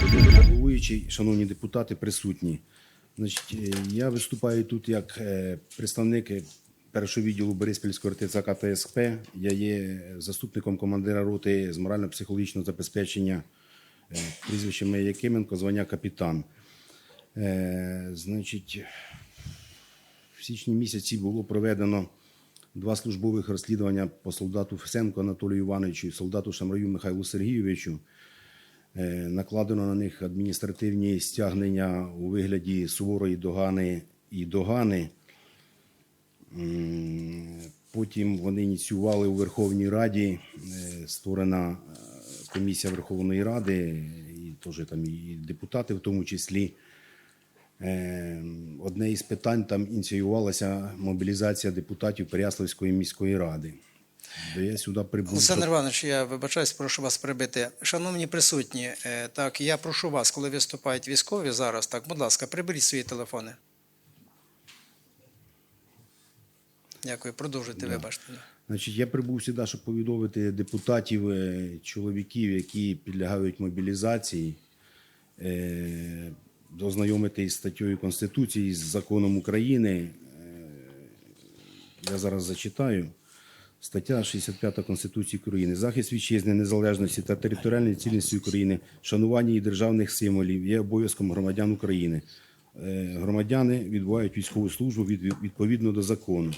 Головуючий, шановні депутати, присутні. Значить, е, я виступаю тут як е, представник першого відділу Бориспільського РТЦК та. Я є заступником командира роти з морально-психологічного забезпечення е, прізвищем Якименко, звання капітан. Значить, в січні місяці було проведено два службових розслідування по солдату Фесенко Анатолію Івановичу і солдату Шамраю Михайлу Сергійовичу. Е, Накладено на них адміністративні стягнення у вигляді суворої догани і догани. Потім вони ініціювали у Верховній Раді, е, створена е, комісія Верховної Ради, і теж там і депутати в тому числі. Одне із питань там ініціювалася мобілізація депутатів Переяславської міської ради. Де я сюди прибув. Олександр Іванович, я вибачаюсь, прошу вас прибити. Шановні присутні, е, так, я прошу вас, коли виступають військові зараз, так, будь ласка, приберіть свої телефони. Дякую, продовжуйте, вибачте. Значить, я прибув сюди, щоб повідомити депутатів, е, чоловіків, які підлягають мобілізації, е, ознайомити із статтею Конституції, з законом України. Я зараз зачитаю. Стаття 65 Конституції України. Захист вітчизни, незалежності та територіальної цілісності України, шанування її державних символів є обов'язком громадян України. Е, Громадяни відбувають військову службу від- відповідно до закону.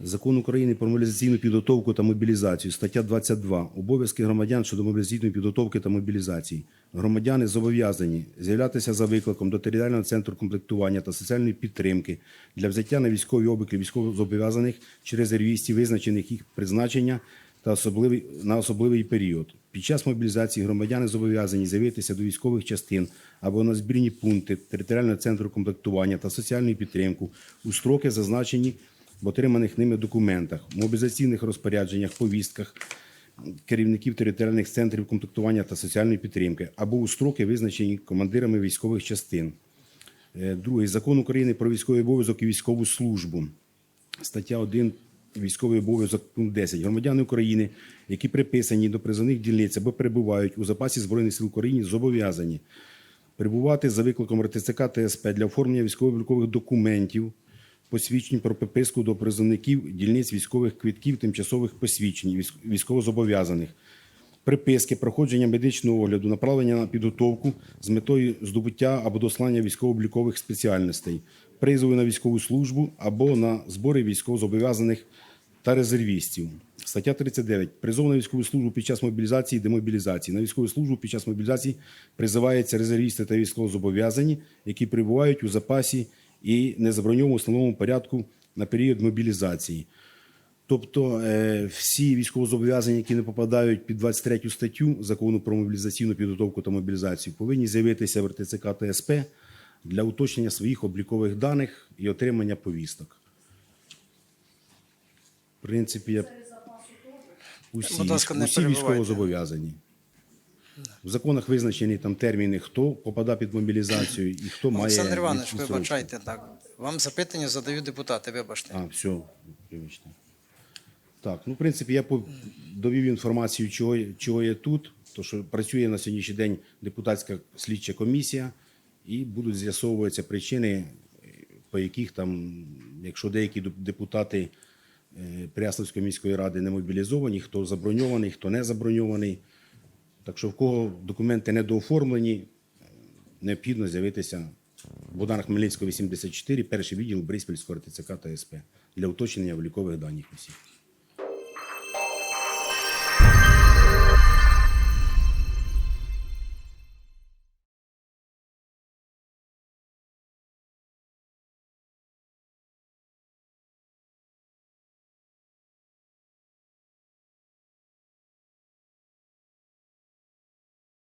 Закон України про мобілізаційну підготовку та мобілізацію, стаття 22. Обов'язки громадян щодо мобілізаційної підготовки та мобілізації. Громадяни зобов'язані з'являтися за викликом до територіального центру комплектування та соціальної підтримки для взяття на військові обліки військовозобов'язаних чи резервістів, визначених їх призначення та особливий на особливий період. Під час мобілізації громадяни зобов'язані з'явитися до військових частин або на збірні пункти територіального центру комплектування та соціальної підтримки у строки, зазначені в отриманих ними документах, мобілізаційних розпорядженнях, повістках керівників територіальних центрів комплектування та соціальної підтримки або у строки, визначені командирами військових частин. Е, Другий закон України про військовий обов'язок і військову службу. Стаття 1 військовий обов'язок пункт 10. Громадяни України, які приписані до призовних дільниць або перебувають у запасі Збройних сил України, зобов'язані перебувати за викликом РТЦК та СП для оформлення військово-облікових документів, посвідчень про приписку до призовників дільниць військових квитків, тимчасових посвідчень військовозобов'язаних, приписки, проходження медичного огляду, направлення на підготовку з метою здобуття або дослання військово-облікових спеціальностей, призову на військову службу або на збори військовозобов'язаних та резервістів. Стаття 39. Призов на військову службу під час мобілізації і демобілізації. На військову службу під час мобілізації призиваються резервісти та військовозобов'язані, які перебувають у запасі і не заброньованому установленому порядку на період мобілізації. Тобто е, всі військовозобов'язані, які не попадають під 23 статтю закону про мобілізаційну підготовку та мобілізацію, повинні з'явитися в РТЦК та СП для уточнення своїх облікових даних і отримання повісток. В принципі, я усі, усі військовозобов'язані. В законах визначені там терміни, хто попадає під мобілізацію і хто має. Олександр Іванович, вибачайте так. Вам запитання задають депутати, вибачте. А, все, вибачте. Так, ну, в принципі, я довів інформацію, чого, чого є тут, то що працює на сьогоднішній день депутатська слідча комісія, і будуть з'ясовуватися причини, по яких там, якщо деякі депутати е, Переяславської міської ради не мобілізовані, хто заброньований, хто не заброньований. Так що в кого документи недооформлені, необхідно з'явитися в Богдана Хмельницького, 84, перший відділ Бриспільського РТЦК та СП для уточнення облікових даних усіх.